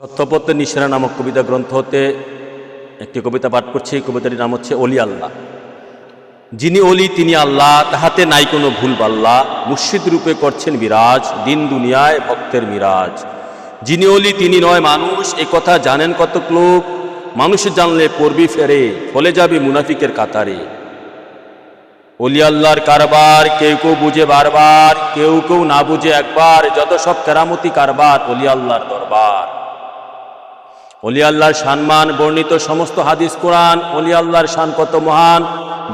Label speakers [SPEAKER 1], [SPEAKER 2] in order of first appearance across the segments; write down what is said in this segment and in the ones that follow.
[SPEAKER 1] সত্যপত্য নিশরা নামক কবিতা গ্রন্থ হতে একটি কবিতা পাঠ করছি। কবিতাটির নাম হচ্ছে অলি আল্লাহ। যিনি অলি, তিনি আল্লাহ, তাহাতে নাই কোনো ভুল পাল্লা। মুর্শিদ রূপে করছেন বিরাজ, দিন দুনিয়ায় ভক্তের মিরাজ। যিনি অলি, তিনি নয় মানুষ, এ কথা জানেন কতক লোক। মানুষ জানলে পড়বি ফেরে, ফলে যাবে মুনাফিকের কাতারে। অলি আল্লাহর কারবার, কেউ কেউ বুঝে বারবার, কেউ কেউ না বুঝে একবার, যত সব কেরামতি কারবার অলি আল্লাহর দরবার। অলি আল্লাহর সম্মান, বর্ণিত সমস্ত হাদিস কোরআন, অলি আল্লাহর শান কত মহান।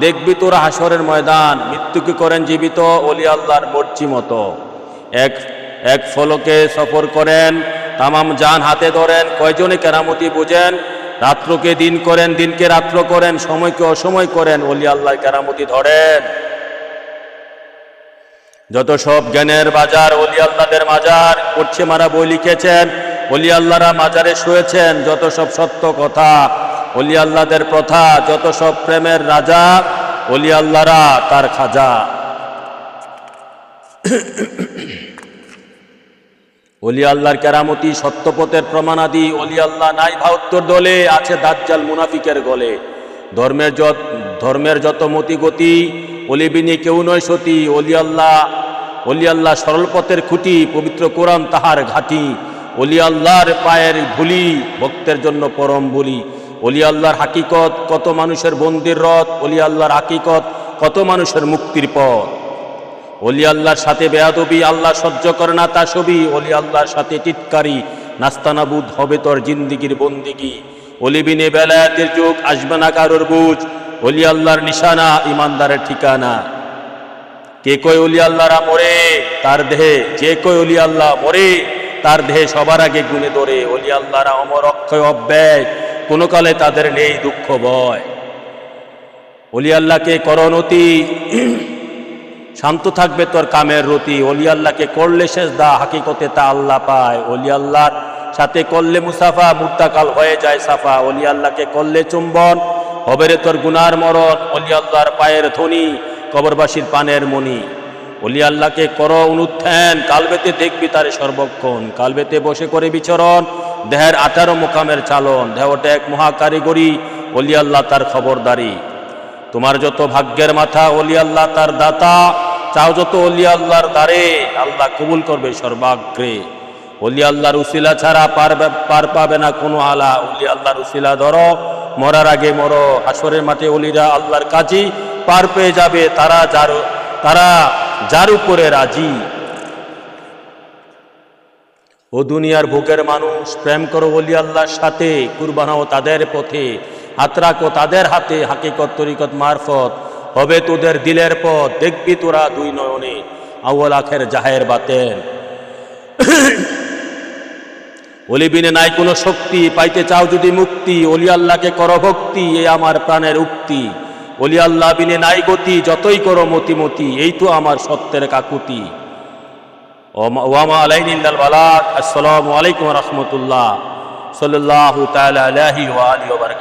[SPEAKER 1] দেখবি তোরা হাসরের ময়দান মৃত্যুকে করেন জীবিত? অলি আল্লাহর মর্জি মতো। এক এক ফলকে সফর করেন, তামাম জান হাতে ধরেন, কয়জনে কেরামতি বুঝেন? রাত্রকে দিন করেন, দিনকে রাত্র করেন, সময়কে অসময় করেন, অলি আল্লাহ কেরামতি ধরেন। যত সব জ্ঞানের বাজার, অলি আল্লাহদের মাজার করছে মারা বই লিখেছেন অলি আল্লাহরা মাজারে শুয়েছেন, যত সব সত্য কথা অলি আল্লাহদের প্রথা, যত সব প্রেমের রাজা অলি আল্লাহরা তার খাজা। অলি আল্লাহর কেরামতি সত্যপথের প্রমাণাদি অলি আল্লাহ নাই ভাউত্তর দলে, আছে দাজ্জাল মুনাফিকের গলে। ধর্মের যত ধর্মের যত মতি গতি অলিবিনী কেউ নয় সতী অলি আল্লাহ অলি আল্লাহ সরল পথের খুঁটি, পবিত্র কোরআন তাহার ঘাটি। অলি আল্লাহর পায়ের ধুলি ভক্তের জন্য পরম বলি। অলি আল্লাহর হাকিকত, কত মানুষের বন্দির রথ অলি আল্লাহর হাকিকত, কত মানুষের মুক্তির পথ। অলি আল্লাহর সাথে বেয়াদবি, আল্লাহ সহ্য করে না তা ছবি। অলি আল্লাহর সাথে টিটকারি, নাস্তানাবুদ হবে তোর জিন্দিগির বন্দিগি। অলিবিনে বেলায়াতের যুগ, আসবে না কারোর বুঝ। অলি আল্লাহর নিশানা, ইমানদারের ঠিকানা। কে কই অলি আল্লাহরা মরে, তার দেহে যে কই অলি আল্লাহ মরে তার দেহে সবার আগে গুনে ধরে। অলি আল্লাহরা অমর অক্ষয় অব্যয়, কোনো কালে তাদের নেই দুঃখ ভয়। অলি আল্লাহকে করণতি শান্ত থাকবে তোর কামের রতি। অলি আল্লাহকে করলে শেষ দা হাকিকতে তা আল্লাহ পায়। অলি আল্লাহর সাথে করলে মুসাফা, মুর্তাকাল হয়ে যায় সাফা। অলি আল্লাহকে করলে চুম্বন, হবে রে তোর গুনার মরণ। অলি আল্লাহর পায়ের ধ্বনি, কবরবাসীর পানের মণি অলি আল্লাহকে কর অনুত্থান কালবেতে দেখবি তার সর্বক্ষণ। কালবেতে বসে করে বিচরণ, দেহের আঠারো মোকামের চালন, দেহটা এক মহাকারিগরি অলি আল্লাহ তার খবরদারি। তোমার যত ভাগ্যের মাথা অলি আল্লাহ তার দাতা, চাও যত অলি আল্লাহর দ্বারে, আল্লাহ কবুল করবে সর্বাগ্রে। অলি আল্লাহর উসিলা ছাড়া পার পার পাবে না কোনো আলা। অলি আল্লাহর উসিলা ধরো, মরার আগে মরো। হাসরের মাঠে অলিরা আল্লাহর কাজী পার পেয়ে যাবে, তারা যার তারা যার উপরে রাজি। ও দুনিয়ার বুকের মানুষ, প্রেম করো অলি আল্লাহর সাথে, কুরবানাও তাদের পথে, হাত রাখো তাদের হাতে, হাকিকত, তরিকত, মারফত, হবে তোদের দিলের পথ, দেখবি তোরা দুই নয়নে আউ্ল আখের জাহের বাতেন। অলিবিনে নাই কোনো শক্তি, পাইতে চাও যদি মুক্তি অলি আল্লাহকে করো ভক্তি, এ আমার প্রাণের উক্তি। অলি আল্লাহ বিনে নাই গতি, যতই করো মতিমতি মতি, এই তো আমার সত্যের কাকুতি। ওয়ামা আলাইনিল্লাল বালাক আসসালামু আলাইকুম রহমতুল্লাহ। সাল্লাহ ওয়া আলিহি ওয়া বারাকাতুহু।